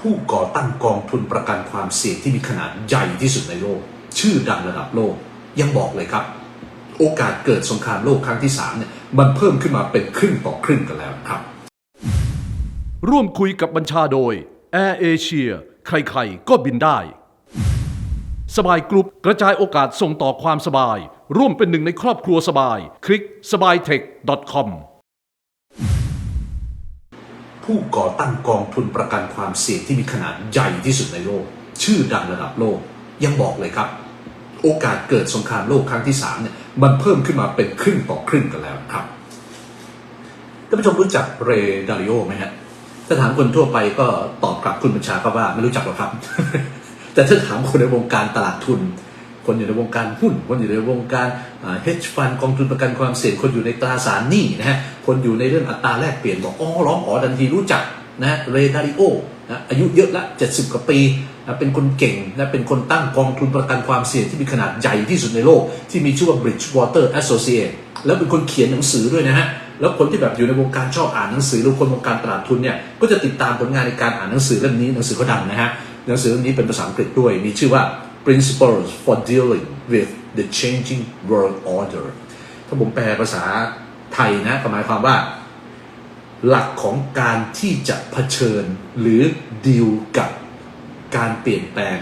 ผู้ก่อตั้งกองทุนประกันความเสี่ยงที่มีขนาดใหญ่ที่สุดในโลก ชื่อดังระดับโลก ยังบอกเลยครับ โอกาสเกิดสงครามโลกครั้งที่สามเนี่ยมันเพิ่มขึ้นมาเป็นครึ่งต่อครึ่งกันแล้วครับ ร่วมคุยกับบัญชาโดย Air Asia ใครๆ ก็บินได้ สบายกรุ๊ปกระจายโอกาสส่งต่อความสบาย ร่วมเป็นหนึ่งในครอบครัวสบาย คลิกสบายเทค .com ผู้ก่อตั้งกองทุนประกันความเสี่ยงที่มีขนาดใหญ่ที่สุดในโลก ชื่อดังระดับโลก ยังบอกเลยครับ โอกาสเกิดสงครามโลกครั้งที่สามเนี่ยมันเพิ่มขึ้นมาเป็นครึ่งต่อครึ่งกันแล้วครับท่านผู้ชมรู้จักเรดาริโอไหมฮะถ้าถามคนทั่วไปก็ตอบกลับคุณบัญชาครับว่าไม่รู้จักหรอกครับ แต่ถ้าถามคนในวงการตลาดทุน คนอยู่ในวงการหุ้น คนอยู่ในวงการเฮดฟันกองทุนประกันความเสี่ยง คนอยู่ในตราสารหนี้นะฮะ คนอยู่ในเรื่องอัตราแลกเปลี่ยนบอกอ๋อร้องอ๋อทันทีรู้จักนะฮะเรดาริโอนะอายุเยอะละ 70 กว่าปีนะเป็นคนเก่งนะเป็นคนตั้งกองทุนประกันความเสี่ยงที่มีขนาดใหญ่ที่สุดในโลก ที่มีชื่อว่า Bridgewater Associate แล้วเป็นคนเขียนหนังสือด้วยนะฮะแล้วคนที่แบบอยู่ในวงการชอบอ่านหนังสือหรือคนวงการตลาดทุนเนี่ยก็จะติดตามผลงานในการอ่านหนังสือเล่มนี้หนังสือเขาดังนะฮะหนังสือเล่มนี้เป็นภาษาอังกฤษด้วยมีชื่อว่า Principles for Dealing with the Changing World Order ถ้าผมแปลภาษาไทยนะหมายความว่า หลักของการที่จะเผชิญหรือดีลกับการเปลี่ยนแปลง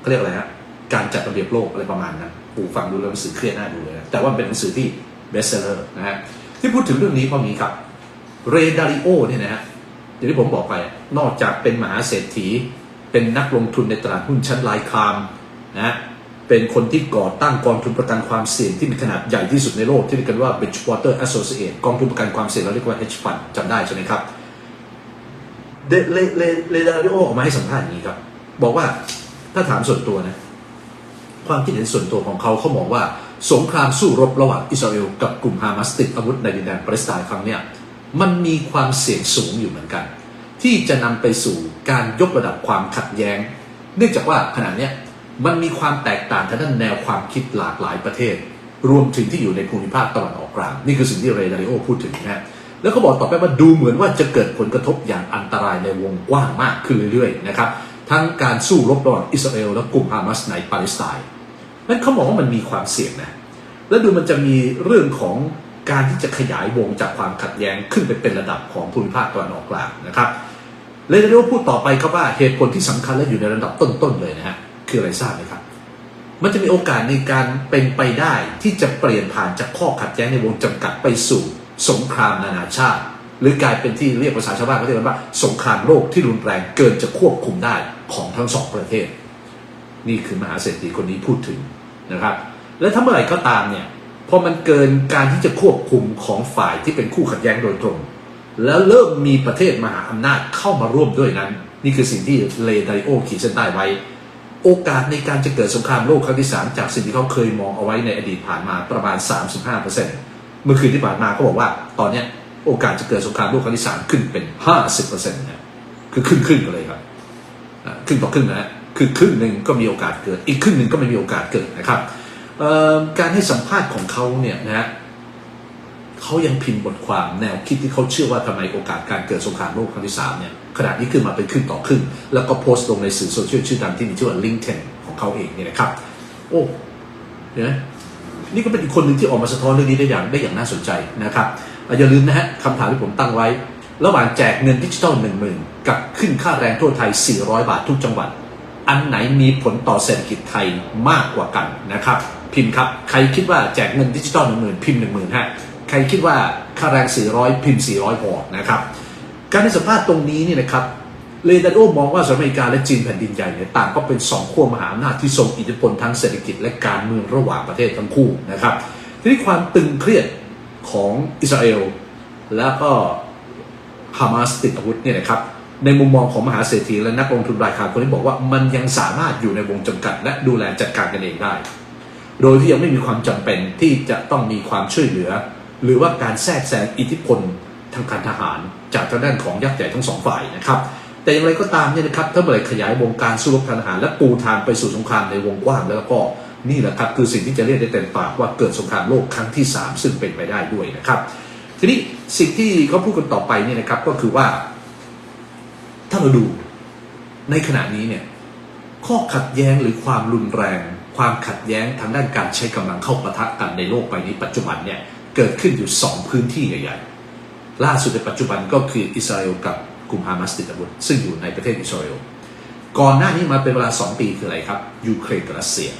เขาเรียกอะไรฮะการจัดระเบียบโลกอะไรประมาณนั้นผู้ฟังดูแล้วหนังสือเครียดน่าดูเลยนะแต่ว่าเป็นหนังสือที่เบสเซอร์นะฮะที่พูดถึงเรื่องนี้เพราะนี้ครับเรดาริโอเนี่ยนะฮะอย่างที่ผมบอกไปนอกจากเป็นมหาเศรษฐี เป็นนักลงทุนในตลาดหุ้นชั้นลายคามนะฮะเป็นคนที่ก่อตั้งกองทุนประกันความเสี่ยงที่มีขนาดใหญ่ที่สุดในโลก ที่เรียกกันว่า Bridgewater Associate กองทุนประกันความเสี่ยงเราเรียกว่า hedge fund จำได้ใช่ไหมครับเดเลเลเลดาริโอออกมาให้สัมภาษณ์อย่างนี้ครับ บอกว่าถ้าถามส่วนตัวนะ ความคิดเห็นส่วนตัวของเขาเขามองว่า สงครามสู้รบระหว่างอิสราเอลกับกลุ่มฮามาสติดอาวุธในดินแดนปาเลสไตน์ครั้งเนี้ยมันมีความเสี่ยงสูงอยู่เหมือนกัน ที่จะนำไปสู่การยกระดับความขัดแย้ง เนื่องจากว่าขณะนี้มันมีความแตกต่างทางด้านแนวความคิดหลากหลายประเทศ รวมถึงที่อยู่ในภูมิภาคตะวันออกกลาง นี่คือสิ่งที่เรดาริโอพูดถึงนะฮะแล้วก็บอกต่อไปว่าดูเหมือนว่าจะเกิดผลกระทบอย่างอันตรายในวงกว้างมากขึ้นเรื่อยๆนะครับทั้งการสู้รบระหว่างอิสราเอลและกลุ่มฮามาสในปาเลสไตน์นั่นเขาบอกว่ามันมีความเสี่ยงนะแล้วดูมันจะมีเรื่องของการที่จะขยายวงจากความขัดแย้งขึ้นไปเป็นระดับของภูมิภาคตะวันออกกลางนะครับ เลยเดโรพูดต่อไปครับว่าเหตุผลที่สำคัญและอยู่ในระดับต้นๆเลยนะฮะคืออะไรทราบไหมครับ มันจะมีโอกาสในการเป็นไปได้ที่จะเปลี่ยนผ่านจากข้อขัดแย้งในวงจำกัดไปสู่สงครามนานาชาติ หรือกลายเป็นที่เรียกภาษาชาวบ้านเขาเรียกกันว่าสงครามโลกที่รุนแรงเกินจะควบคุมได้ของทั้งสองประเทศ นี่คือมหาเศรษฐีคนนี้พูดถึงนะครับ และถ้าเมื่อไหร่ก็ตามเนี่ยพอมันเกินการที่จะควบคุมของฝ่ายที่เป็นคู่ขัดแย้งโดยตรง แล้วเริ่มมีประเทศมหาอำนาจเข้ามาร่วมด้วยนั้น นี่คือสิ่งที่เลไดโอขีดเส้นใต้ไว้ โอกาสในการจะเกิดสงครามโลกครั้งที่สามจากสิ่งที่เขาเคยมองเอาไว้ในอดีตผ่านมาประมาณ 35%เมื่อคืนที่ผ่านมาเขาบอกว่าตอนนี้โอกาสจะเกิดสงครามโลกครั้งที่สามขึ้นเป็น 50%นะคือครึ่งครึ่งๆกันเลยครับอ่าครึ่งต่อครึ่งนะฮะคือครึ่งหนึ่งก็มีโอกาสเกิด อีกครึ่งหนึ่งก็ไม่มีโอกาสเกิดนะครับการให้สัมภาษณ์ของเขาเนี่ยนะฮะ เขายังพิมพ์บทความแนวคิดที่เขาเชื่อว่าทำไมโอกาสการเกิดสงครามโลกครั้งที่สามเนี่ยขนาดนี้ขึ้นมาเป็นขึ้นต่อขึ้น แล้วก็โพสต์ลงในสื่อโซเชียลชื่อดังที่มีชื่อว่า LinkedIn ของเขาเองเนี่ยนะครับ โอ้เนไหมนี่ก็เป็นอีกคนหนึ่งที่ออกมาสะท้อนเรื่องนี้ได้อย่างได้อย่างน่าสนใจนะครับอย่าลืมนะฮะคำถามที่ผมตั้งไว้ ระหว่างแจกเงินดิจิทัลหนึ่งหมื่นกับขึ้นค่าแรงทั่วไทย 400 บาททุกจังหวัด อันไหนมีผลต่อเศรษฐกิจไทยมากกว่ากันนะครับ พิมพ์ครับ ใครคิดว่าแจกเงินดิจิตอลหนึ่งหมื่นพิมพ์หนึ่งหมื่นฮะ รคิดว่าค่าแรง 400 พิมพ์ 400พอนะครับ การให้สัมภาษณ์ตรงนี้เนี่ยนะครับเลดาโดมองว่าสหรัฐอเมริกาและจีนแผ่นดินใหญ่เนี่ยต่างก็เป็นสองขั้วมหาอำนาจที่ทรงอิทธิพลทั้งเศรษฐกิจและการเมืองระหว่างประเทศทั้งคู่นะครับทีนี้ความตึงเครียดของอิสราเอลแล้วก็ฮามาสติดอาวุธเนี่ยนะครับในมุมมองของมหาเศรษฐีและนักลงทุนรายคาคนนี้บอกว่ามันยังสามารถอยู่ในวงจำกัด และดูแลจัดการกันเองได้ โดยที่ยังไม่มีความจำเป็นที่จะต้องมีความช่วยเหลือ หรือว่าการแทรกแซงอิทธิพลทางการทหาร จากทางด้านของยักษ์ใหญ่ทั้งสองฝ่ายนะครับแต่อย่างไรก็ตามเนี่ยนะครับถ้าเมื่อไหร่ขยายวงการสู้รบทางทหาร และปูทางไปสู่สงครามในวงกว้างแล้วก็นี่แหละครับคือสิ่งที่จะเรียกได้เต็มปากว่าเกิดสงครามโลกครั้งที่สามซึ่งเป็นไปได้ด้วยนะครับ ทีนี้สิ่งที่เขาพูดกันต่อไปเนี่ยนะครับก็คือว่า ถ้าเราดูในขณะนี้เนี่ยข้อขัดแย้งหรือความรุนแรง ความขัดแย้งทางด้านการใช้กำลังเข้าปะทะกันในโลกใบนี้ปัจจุบันเนี่ย เกิดขึ้นอยู่ 2 พื้นที่ใหญ่ๆล่าสุดในปัจจุบันก็คืออิสราเอลกับกลุ่มฮามาสติดอาวุธซึ่งอยู่ในประเทศอิสราเอลก่อนหน้านี้มาเป็นเวลา 2 ปีคืออะไรครับยูเครนกับรัสเซีย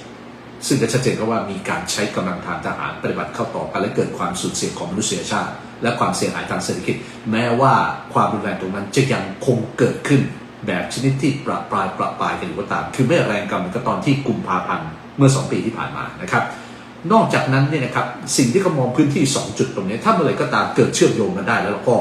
ซึ่งก็ชัดเจนก็ว่ามีการใช้กำลังทางทหารปฏิบัติเข้าต่อกันและเกิดความสูญเสียของมนุษยชาติ และความเสียหายทางเศรษฐกิจ แม้ว่าความรุนแรงตรงนั้นจะยังคงเกิดขึ้นแบบชนิดที่ประปรายประปรายกันอยู่ก็ตาม คือไม่แรงกำเหมือนกับตอนที่กุมภาพันธ์เมื่อ 2 ปีที่ผ่านมานะครับ นอกจากนั้นเนี่ยนะครับสิ่งที่เขามองพื้นที่ 2 จุดตรงนี้ ถ้าเมื่อไหรก็ตามเกิดเชื่อมโยงกันได้แล้วก็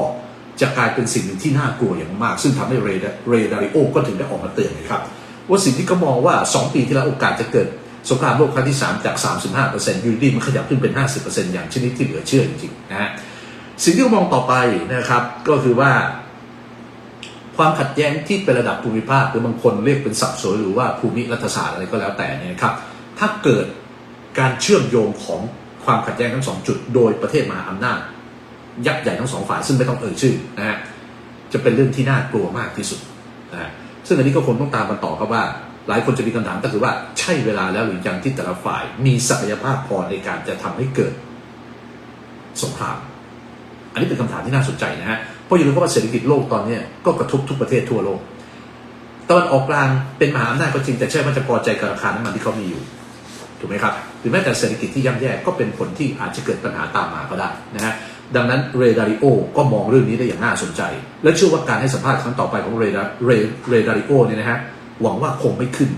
จะกลายเป็นสิ่งหนึ่งที่น่ากลัวอย่างมาก ซึ่งทำให้เรดเรดาริโอก็ถึงได้ออกมาเตือนนะครับ ว่าสิ่งที่เขามองว่า 2 ปีที่แล้วโอกาสจะเกิดสงครามโลกครั้งที่ 3 จาก 35%อยู่ดีมันขยับขึ้นเป็น 50%อย่างชนิดที่เหลือเชื่อจริงๆนะฮะสิ่งที่เขามองต่อไปนะครับก็คือว่า ความขัดแย้งที่เป็นระดับภูมิภาคหรือบางคนเรียกเป็นสับสนหรือว่าภูมิรัฐศาสตร์อะไรก็แล้วแต่นี่นะครับถ้าเกิด การเชื่อมโยงของความขัดแย้งทั้งสองจุด โดยประเทศมหาอำนาจ ยักษ์ใหญ่ทั้งสองฝ่ายซึ่งไม่ต้องเอ่ยชื่อนะฮะจะเป็นเรื่องที่น่ากลัวมากที่สุดนะฮะซึ่งอันนี้ก็คงต้องตามกันต่อครับว่า หลายคนจะมีคำถามก็คือว่าใช่เวลาแล้วหรือยังที่แต่ละฝ่าย มีศักยภาพพอในการจะทำให้เกิดสงคราม อันนี้เป็นคำถามที่น่าสนใจนะฮะเพราะอย่าลืมว่าเศรษฐกิจโลกตอนนี้ก็กระทบทุกประเทศทั่วโลกตอนออกกลางเป็นมหาอำนาจก็จริงแต่ใช่ว่าจะพอใจกับราคาน้ำมันที่เขามีอยู่ ถูกไหมครับหรือแม้แต่เศรษฐกิจที่ย่ำแย่ก็เป็นผลที่อาจจะเกิดปัญหาตามมาก็ได้นะฮะดังนั้นเรดาริโอก็มองเรื่องนี้ได้อย่างน่าสนใจ และเชื่อว่าการให้สัมภาษณ์ครั้งต่อไปของเรดาเรเรดาริโอเนี่ยนะฮะหวังว่าคงไม่ขึ้น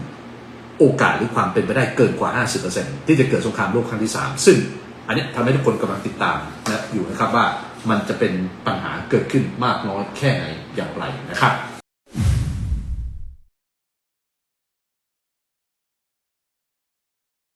โอกาสหรือความเป็นไปได้เกินกว่า 50%ที่จะเกิดสงครามโลกครั้งที่ 3 ซึ่งอันนี้ทำให้ทุกคนกำลังติดตามนะอยู่นะครับว่ามันจะเป็นปัญหาเกิดขึ้นมากน้อยแค่ไหนอย่างไรนะครับ